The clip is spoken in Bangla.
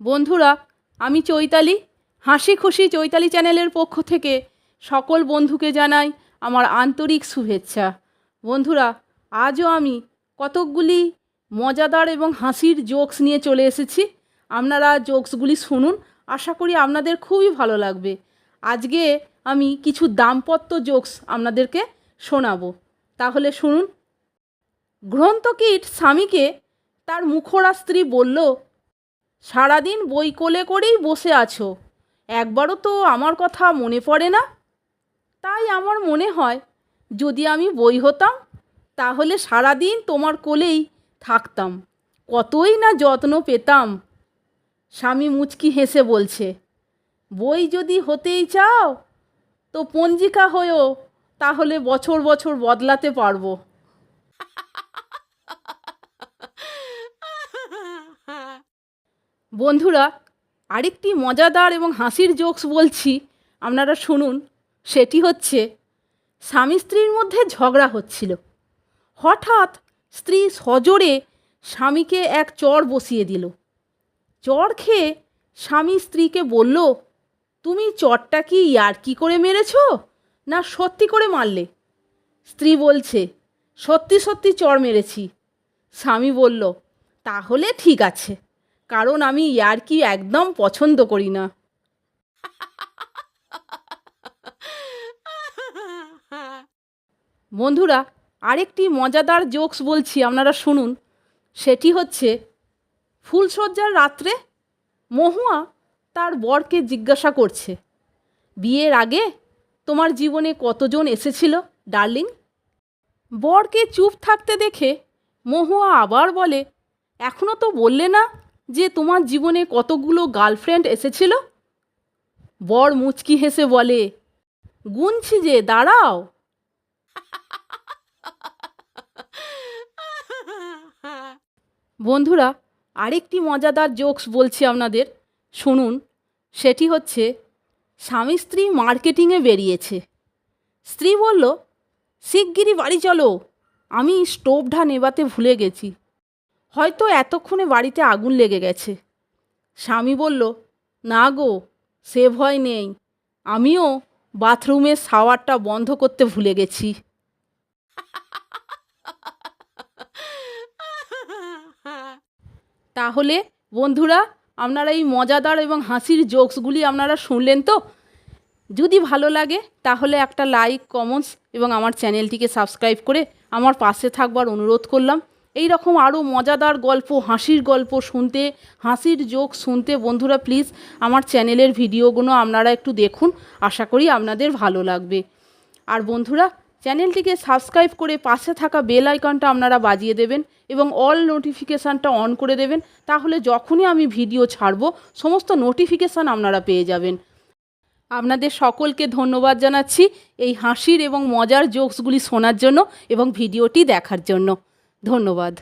বন্ধুরা, আমি চৈতালি। হাসি খুশি চৈতালি চ্যানেলের পক্ষ থেকে সকল বন্ধুকে জানাই আমার আন্তরিক শুভেচ্ছা। বন্ধুরা, আজও আমি কতকগুলি মজাদার এবং হাসির জোকস নিয়ে চলে এসেছি। আপনারা জোকসগুলি শুনুন, আশা করি আপনাদের খুবই ভালো লাগবে। আজকে আমি কিছু দাম্পত্য জোকস আপনাদেরকে শোনাবো। তাহলে শুনুন। গ্রন্থকীট স্বামীকে তার মুখরা স্ত্রী বলল সারাদিন বই কোলে করেই বসে আছো। একবারও তো আমার কথা মনে পড়ে না। তাই আমার মনে হয়, যদি আমি বই হতাম, তাহলে সারাদিন তোমার কোলেই থাকতাম। কতই না যত্ন পেতাম। স্বামী মুচকি হেসে বলছে, বই যদি হতেই চাও, তো পঞ্জিকা হয়েও তাহলে বছর বছর বদলাতে পারব। বন্ধুরা, আরেকটি মজাদার এবং হাসির জোকস বলছি, আপনারা শুনুন। সেটি হচ্ছে, স্বামী স্ত্রীর মধ্যে ঝগড়া হচ্ছিল। হঠাৎ স্ত্রী সজোরে স্বামীকে এক চর বসিয়ে দিল। চর খেয়ে স্বামী স্ত্রীকে বলল, তুমি চরটা কি ইয়ার্কি করে মেরেছ? না সত্যি করে মারলে? স্ত্রী বলছে, সত্যি সত্যি চর মেরেছি। স্বামী বলল, তাহলে ঠিক আছে। কারণ আমি ইয়ার্কি একদম পছন্দ করি না। বন্ধুরা, আরেকটি মজাদার জোকস বলছি আপনারা শুনুন। সেটি হচ্ছে, ফুলশয্যার রাত্রে মহুয়া তার বরকে জিজ্ঞাসা করছে, বিয়ের আগে তোমার জীবনে কতজন এসেছিল, ডার্লিং? বরকে চুপ থাকতে দেখে মহুয়া আবার বলে এখনও তো বললে না যে তোমার জীবনে কতগুলো গার্লফ্রেন্ড এসেছিল? বর মুচকি হেসে বলে, গুনছি যে, দাঁড়াও। বন্ধুরা, আরেকটি মজাদার জোকস বলছি আপনাদের। শুনুন, সেটি হচ্ছে, স্বামী স্ত্রী মার্কেটিংয়ে বেরিয়েছে। স্ত্রী বলল, শিগগিরই বাড়ি চলো, আমি স্টোভটা নেবাতে ভুলে গেছি। হয়তো এতক্ষণে বাড়িতে আগুন লেগে গেছে। স্বামী বলল, না গো, সে ভয় নেই। আমিও বাথরুমের শাওয়ারটা বন্ধ করতে ভুলে গেছি। তাহলে বন্ধুরা, আপনারা এই মজাদার এবং হাসির জোকসগুলি আপনারা শুনলেন তো? যদি ভালো লাগে, তাহলে একটা লাইক, কমেন্টস এবং আমার চ্যানেলটিকে সাবস্ক্রাইব করে আমার পাশে থাকবার অনুরোধ করলাম। এই রকম আরও মজাদার গল্প, হাসির গল্প শুনতে, হাসির জোক শুনতে বন্ধুরা প্লিজ আমার চ্যানেলের ভিডিওগুলো আপনারা একটু দেখুন, আশা করি আপনাদের ভালো লাগবে। আর বন্ধুরা চ্যানেলটিকে সাবস্ক্রাইব করে পাশে থাকা বেল আইকনটা আপনারা বাজিয়ে দেবেন এবং অল নোটিফিকেশানটা অন করে দেবেন, তাহলে যখনই আমি ভিডিও ছাড়ব, সমস্ত নোটিফিকেশান আপনারা পেয়ে যাবেন। আপনাদের সকলকে ধন্যবাদ জানাচ্ছি এই হাসির এবং মজার জোকসগুলি শোনার জন্য এবং ভিডিওটি দেখার জন্য। ধন্যবাদ।